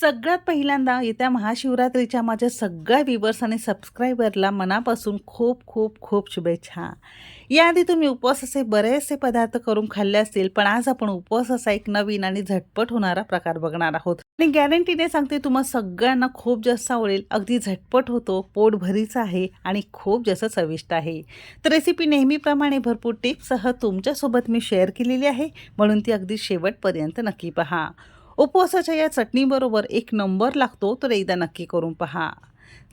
सगळ्यात पहिल्यांदा येत्या महाशिवरात्रीच्या माझ्या सगळ्या व्हिवर्स आणि सबस्क्रायबरला मनापासून खूप खूप खूप शुभेच्छा. याआधी तुम्ही उपवास असे बरेचसे पदार्थ करून खाल्ले असतील पण आज आपण उपवासाचा एक नवीन आणि झटपट होणारा प्रकार बघणार आहोत. आणि गॅरंटीने सांगते तुम्हा सगळ्यांना खूप जास्त आवडेल. अगदी झटपट होतो पोट भरीचा आहे आणि खूप जास्त चविष्ट आहे. तर रेसिपी नेहमीप्रमाणे भरपूर टिप्ससह तुमच्यासोबत मी शेअर केलेली आहे. म्हणून ती अगदी शेवटपर्यंत नक्की पहा. उपवासाच्या या चटणीबरोबर एक नंबर लागतो तर एकदा नक्की करून पहा.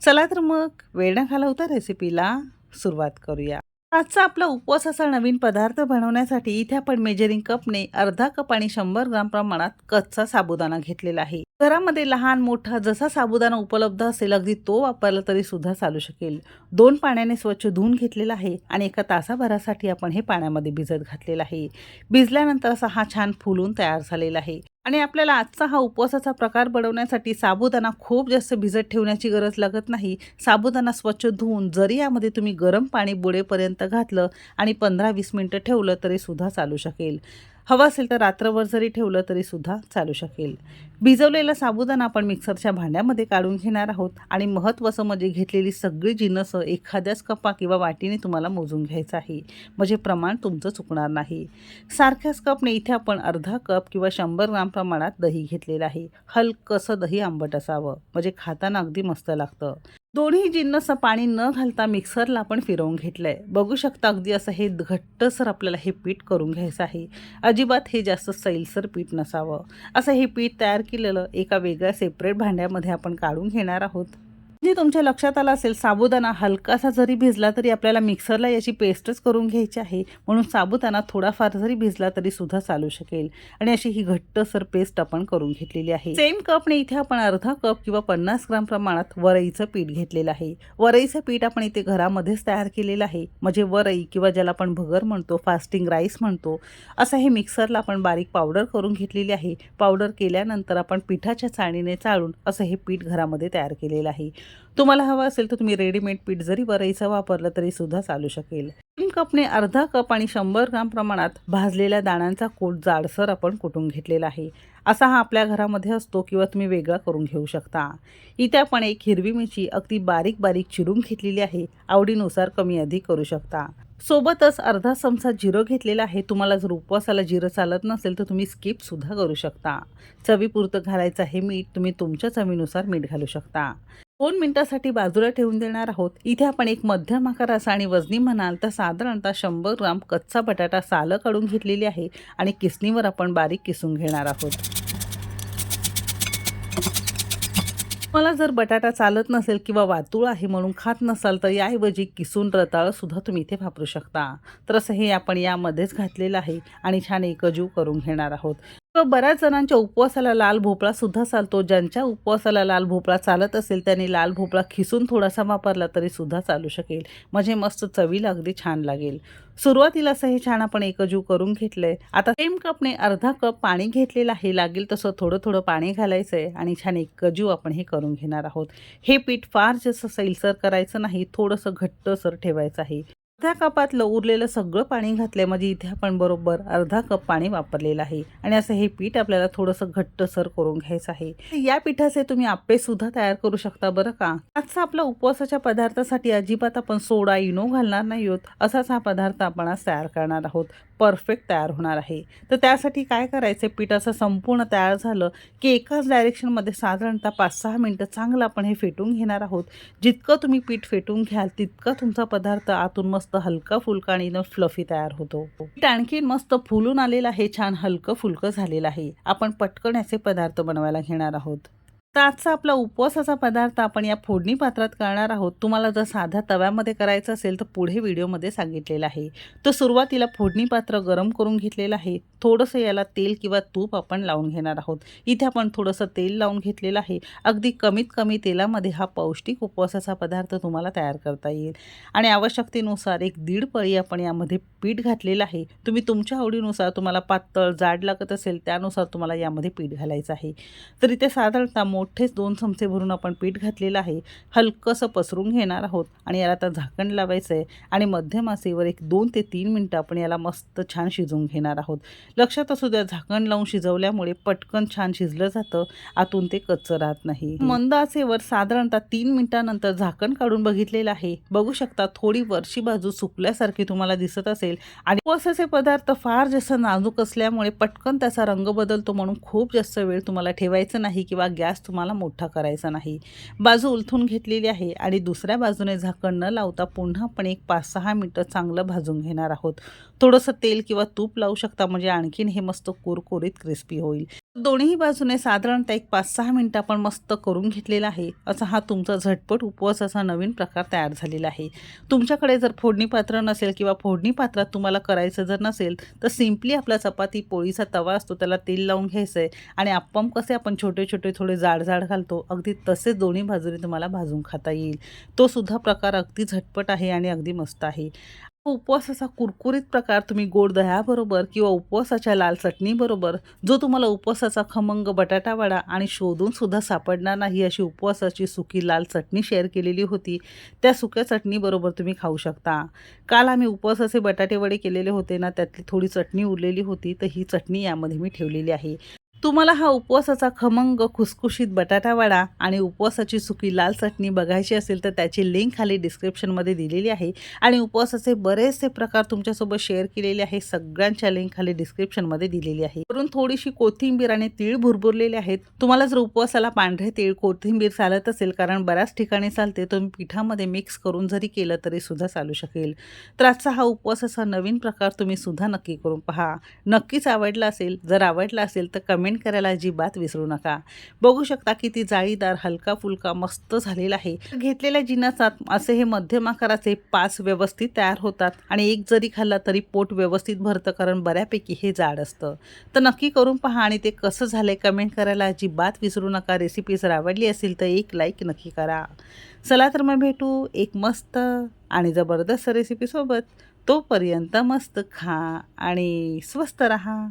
चला तर मग वेळ न घालवता रेसिपीला सुरुवात करूया. आजचा आपला उपवासाचा नवीन पदार्थ बनवण्यासाठी इथे आपण मेजरिंग कपने अर्धा कप आणि शंभर ग्राम प्रमाणात कच्चा साबुदाणा घेतलेला आहे. घरामध्ये लहान मोठा जसा साबुदाणा उपलब्ध असेल अगदी तो वापरला तरी सुद्धा चालू शकेल. दोन पाण्याने स्वच्छ धुवून घेतलेला आहे आणि एका तासाभरासाठी आपण हे पाण्यामध्ये भिजत घातलेलं आहे. भिजल्यानंतर असा हा छान फुलून तयार झालेला आहे. आणि आपल्याला आजचा हा उपवासाचा प्रकार बनवण्यासाठी साबुदाणा खूप जास्त भिजत ठेवण्याची गरज लागत नाही. साबुदाणा स्वच्छ धुवून जरी यामध्ये तुम्ही गरम पाणी बुडेपर्यंत घातलं आणि पंधरा वीस मिनटं ठेवलं तरी सुद्धा चालू शकेल. हवं असेल तर रात्रभर जरी ठेवलं तरी सुद्धा चालू शकेल. भिजवलेला साबुदाणा आपण मिक्सरच्या भांड्यामध्ये काढून घेणार आहोत आणि महत्त्वाचं म्हणजे घेतलेली सगळी जिनसं एखाद्याच कपा किंवा वाटीने तुम्हाला मोजून घ्यायचं आहे. म्हणजे प्रमाण तुमचं चुकणार नाही. सारख्याच कपने इथे आपण अर्धा कप किंवा शंभर ग्राम प्रमाणात दही घेतलेलं आहे. हलकंसं दही आंबट असावं. म्हणजे खाताना अगदी मस्त लागतं. दोन्ही जिन्नस पाणी न घालता मिक्सरला आपण फिरवून घेतलंय. बघू शकता अगदी असं हे घट्टसर आपल्याला हे पीठ करून घ्यायचं आहे. अजिबात हे जास्त सैलसर पीठ नसावं. असं हे पीठ तयार केलेलं एका वेगळ्या सेपरेट भांड्यामध्ये आपण काढून घेणार आहोत. जे तुमच्या लक्षात आलं असेल साबुदाणा हलकासा जरी भिजला तरी आपल्याला मिक्सरला याची पेस्टच करून घ्यायची आहे. म्हणून साबुदाणा थोडाफार जरी भिजला तरी सुद्धा चालू शकेल. आणि अशी ही घट्टसर पेस्ट आपण करून घेतलेली आहे. सेम कपने इथे आपण अर्धा कप किंवा पन्नास ग्राम प्रमाणात वरईचं पीठ घेतलेलं आहे. वरईचं पीठ आपण इथे घरामध्येच तयार केलेलं आहे. म्हणजे वरई किंवा ज्याला आपण भगर म्हणतो फास्टिंग राईस म्हणतो असं हे मिक्सरला आपण बारीक पावडर करून घेतलेली आहे. पावडर केल्यानंतर आपण पिठाच्या चाळणीने चाळून असं हे पीठ घरामध्ये तयार केलेलं आहे. तुम्हाला हवं असेल तर तुम्ही रेडीमेड पीठ जरी वरईचं वापरलं तरी सुद्धा चालू शकेल. तीन कपने अर्धा कप आणि शंभर ग्राम प्रमाणात भाजलेल्या दाण्यांचा कोट जाडसर आपण कुटून घेतलेला आहे. असा हा आपल्या घरामध्ये असतो किंवा तुम्ही वेगळा करून घेऊ शकता. इथे आपण एक हिरवी मिरची अगदी बारीक बारीक चिरून घेतलेली आहे. आवडीनुसार कमी अधिक करू शकता. सोबतच अर्धा चमचा जिरं घेतलेला आहे. तुम्हाला जर उपवासाला जिरं चालत नसेल तर तुम्ही स्किप सुद्धा करू शकता. चवीपुरतं घालायचं हे मीठ तुम्ही तुमच्या चवीनुसार मीठ घालू शकता. दोन मिनिटासाठी बाजूला ठेवून देणार आहोत. इथे आपण एक मध्यम आकाराचा आणि वजनी म्हणाल तर साधारणतः शंभर ग्राम कच्चा बटाटा सालं काढून घेतलेली आहे आणि किसणीवर आपण बारीक किसून घेणार आहोत. मला जर बटाटा चालत नसेल किंवा वातूळ आहे म्हणून खात नसाल तर याऐवजी किसून रताळं सुद्धा तुम्ही इथे वापरू शकता. तर असं हे आपण यामध्येच घातलेलं आहे आणि छान एकजीव करून घेणार आहोत. तर बऱ्याच जणांच्या उपवासाला लाल भोपळा सुद्धा चालतो. ज्यांच्या उपवासाला लाल भोपळा चालत असेल त्यांनी लाल भोपळा खिसून थोडासा वापरला तरी सुद्धा चालू शकेल. म्हणजे मस्त चवीला अगदी छान लागेल. सुरुवातीला असं हे छान आपण एकजीव करून घेतलंय. आता सेम कपने अर्धा कप पाणी घेतलेलं आहे. लागेल तसं थोडं थोडं पाणी घालायचं आहे आणि छान एकजीव आपण हे करून घेणार आहोत. हे पीठ फार जसं सैलसर करायचं नाही. थोडंसं घट्टसर ठेवायचं आहे. अर्ध्या कपातलं उरलेलं सगळं पाणी घातलंय. म्हणजे इथे आपण बरोबर अर्धा कप पाणी वापरलेलं आहे. आणि असं हे पीठ आपल्याला थोडंसं घट्टसर करून घ्यायचं आहे. या पिठाचे तुम्ही आप्पे सुद्धा तयार करू शकता बरं का? आजचा आपला उपवासाच्या पदार्थासाठी अजिबात आपण सोडा इनो घालणार नाही आहोत. असाच हा पदार्थ आपण आज तयार करणार आहोत. परफेक्ट तयार होणार आहे. तर त्यासाठी काय करायचं? पीठ असं संपूर्ण तयार झालं की एकाच डायरेक्शनमध्ये साधारणतः पाच सहा मिनटं चांगलं आपण हे फेटून घेणार आहोत. जितकं तुम्ही पीठ फेटून घ्याल तितका तुमचा पदार्थ आतून मस्त हलका फुलका आणि फ्लफी तयार होतो. आणखी आणखीन मस्त फुलून आलेलं आहे छान हलकं फुलकं झालेलं आहे. आपण पटकन याचे पदार्थ बनवायला घेणार आहोत. तर आजचा आपला उपवासाचा पदार्थ आपण या फोडणी पात्रात करणार आहोत. तुम्हाला जर साध्या तव्यामध्ये करायचं असेल तर पुढे व्हिडिओमध्ये सांगितलेलं आहे. तर सुरुवातीला फोडणी पात्र गरम करून घेतलेलं आहे. थोडंसं याला तेल किंवा तूप आपण लावून घेणार आहोत. इथे आपण थोडंसं तेल लावून घेतलेलं आहे. अगदी कमीत कमी तेलामध्ये हा पौष्टिक उपवासाचा पदार्थ तुम्हाला तयार करता येईल. आणि आवश्यकतेनुसार एक दीड पळी आपण यामध्ये पीठ घातलेलं आहे. तुम्ही तुमच्या आवडीनुसार तुम्हाला पातळ जाड लागत असेल त्यानुसार तुम्हाला यामध्ये पीठ घालायचं आहे. तर इथे साधारणतः मोठ मोठेच दोन चमचे भरून आपण पीठ घातलेलं आहे. हलकंसं पसरून घेणार आहोत आणि याला आता झाकण लावायचं आहे आणि मध्यम आचेवर एक दोन ते तीन मिनटं आपण याला मस्त छान शिजवून घेणार आहोत. लक्षात असू द्या झाकण लावून शिजवल्यामुळे पटकन छान शिजलं जातं. आतून ते कच्चं राहत नाही. मंद आचेवर साधारणतः तीन मिनिटानंतर झाकण काढून बघितलेलं आहे. बघू शकता थोडी वरची बाजू सुकल्यासारखी तुम्हाला दिसत असेल आणि उपवासाचे पदार्थ फार जास्त नाजूक असल्यामुळे पटकन त्याचा रंग बदलतो म्हणून खूप जास्त वेळ तुम्हाला ठेवायचं नाही किंवा गॅस तुम्हाला मोठा करायचा नाही. बाजू उलथून घेतलेली आहे आणि दुसऱ्या बाजूने झाकण न लावता पुन्हा आपण एक पाच सहा मिनटं चांगलं भाजून घेणार आहोत. थोडंसं तेल किंवा तूप लावू शकता म्हणजे आणखीन हे मस्त कुरकुरीत क्रिस्पी होईल. दोन्ही बाजूने साधारणतः एक पाच सहा मिनटं आपण मस्त करून घेतलेला आहे. असा हा तुमचा झटपट उपवास असा नवीन प्रकार तयार झालेला आहे. तुमच्याकडे जर फोडणी पात्र नसेल किंवा फोडणी पात्रात तुम्हाला करायचं जर नसेल तर सिम्पली आपला चपाती पोळीचा तवा असतो त्याला तेल लावून घ्यायचं आहे आणि अप्पम कसे आपण छोटे छोटे थोडे जाड जाड घालतो अगदी तसेच दोन्ही बाजूने तुम्हाला भाजून खाता येईल. तो सुद्धा प्रकार अगदी झटपट आहे आणि अगदी मस्त आहे. उपवासाचा कुरकुरीत प्रकार तुम्ही गोड दह्याबरोबर किंवा उपवासाच्या लाल चटणीबरोबर जो तुम्हाला उपवासाचा खमंग बटाटा वडा आणि शोधून सुद्धा सापडणार नाही अशी उपवासाची सुकी लाल चटणी शेअर केलेली होती त्या सुक्या चटणीबरोबर तुम्ही खाऊ शकता. काल आम्ही उपवासाचे बटाटे वडे केलेले होते ना त्यातली थोडी चटणी उरलेली होती तर ही चटणी यामध्ये मी ठेवलेली आहे. तुम्हाला हा उपवासाचा खमंग खुसखुशीत बटाटा वडा आणि उपवासाची सुकी लाल चटणी बघायची असेल तर त्याची लिंक खाली डिस्क्रिप्शनमध्ये दिलेली आहे. आणि उपवासाचे बरेचसे प्रकार तुमच्यासोबत शेअर केलेले आहे. सगळ्यांच्या लिंक खाली डिस्क्रिप्शनमध्ये दिलेली आहे. वरून थोडीशी कोथिंबीर आणि तीळ भुरभुरलेले आहेत. तुम्हाला जर उपवासाला पांढरे तीळ कोथिंबीर चालत असेल कारण बऱ्याच ठिकाणी चालते तुम्ही पिठामध्ये मिक्स करून जरी केलं तरी सुद्धा चालू शकेल. तर आजचा हा उपवासाचा नवीन प्रकार तुम्ही सुद्धा नक्की करून पहा. नक्कीच आवडला असेल जर आवडला असेल तर कमेंट कमेंट करायला अजिबात विसरू नका. बघू शकता की ती जाळीदार हलका फुलका मस्त झालेला आहे. घेतलेल्या जिन्नसात असे हे मध्यम आकाराचे पाच व्यवस्थित तयार होतात आणि एक जरी खाल्ला तरी पोट व्यवस्थित भरतं कारण बऱ्यापैकी हे जाड असतं. तर नक्की करून पहा आणि ते कसं झालंय कमेंट करायला अजिबात विसरू नका. रेसिपी जर आवडली असेल तर एक लाईक नक्की करा. चला तर मग भेटू एक मस्त आणि जबरदस्त रेसिपीसोबत तोपर्यंत मस्त खा आणि स्वस्त रहा.